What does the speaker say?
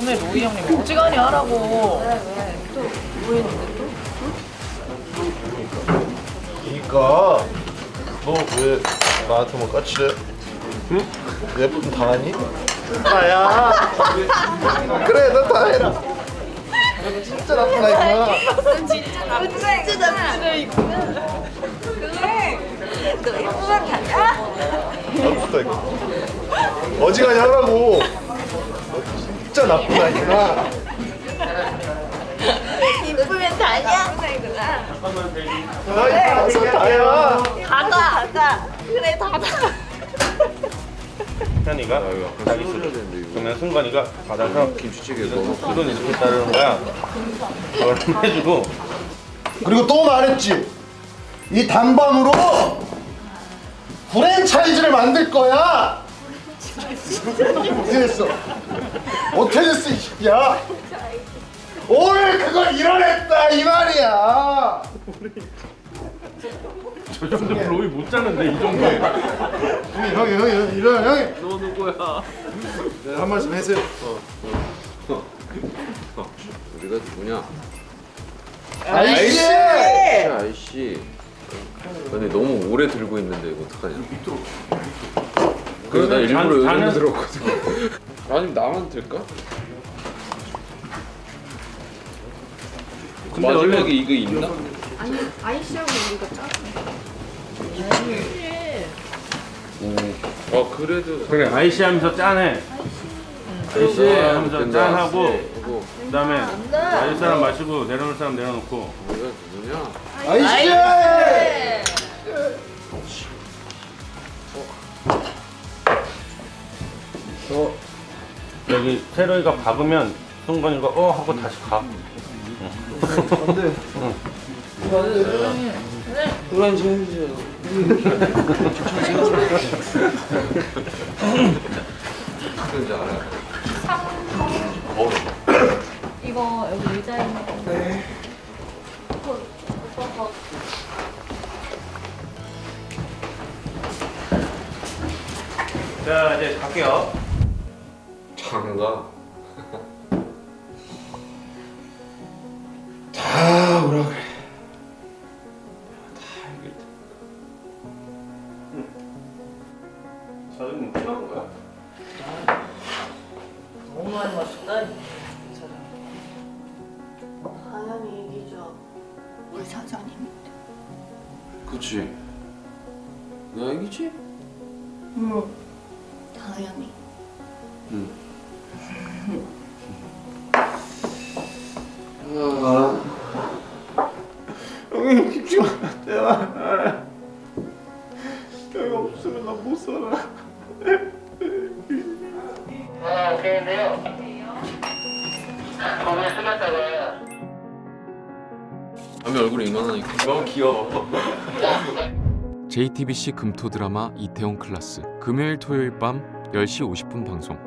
오늘 로이 형님 어지간히 하라고. 그니까 너 왜 나한테 뭐 까칠해? 응? 예쁜 당하니? 나야 그래 너다 해라 너 진짜 나쁜 아이구나 진짜 나쁘네. 그래. 너 예쁘면 가자. 나쁘다 이거 어지간히 하라고 너 진짜 나쁜 아이구나. 예쁘면 다냐? 너이 가서 다야. 가자. 가자. 그래 가자. 현이가 자기 쓰 그러면 승관이가 받아서 김치찌개 넣어. 그돈 이렇게 따르는 거야. 그걸 해주고. 그리고 또 말했지. 이 단밤으로 프랜차이즈를 만들 거야 어떻게 됐어. 어떻게 됐어 이 새끼야? 오늘 그걸 이뤄냈다 이 말이야? 저 정도면 로이 못 자는데 이 정도에 형이 형이 형이 형이 일어나 형이. 너 누구야? 네, 한 말씀 해주세요. 우리가 누구냐? 아이씨! 아이씨. 근데 너무 오래 들고 있는데 이거 어떡하냐? 그래서 나 일부러 잔- 요즘 잔은- 들었거든. 아니면 나만 들까? 근데 마지막에 원래 이거 있나? 아니 아이씨하고 이거 짜. 아 그래도 그래 아이씨 하면서 짠해 아이씨 하면서 된다. 짠하고 하고 그다음에 마실 사람 마시고 내려놓을 사람 내려놓고 우리가 누구냐? 아이씨 여기 세로이가 박으면 승관이가 어 하고 다시 가 그런지 알아요. 이거 여기 의자에 있는 거. 네. 자 이제 갈게요 장가. 다 오라 그래 저는 필요한 거야 너무 많이 마셨다. 당연히 얘기죠. 우리 사장님. 그치. 내 얘기지? 응. 당연히. 형님 죽지 마 제발 형이 없으면 나 못 살아. 남의 얼굴이 이만하니까. 너무 귀여워. JTBC 금토 드라마 이태원 클라스. 금요일 토요일 밤 10시 50분 방송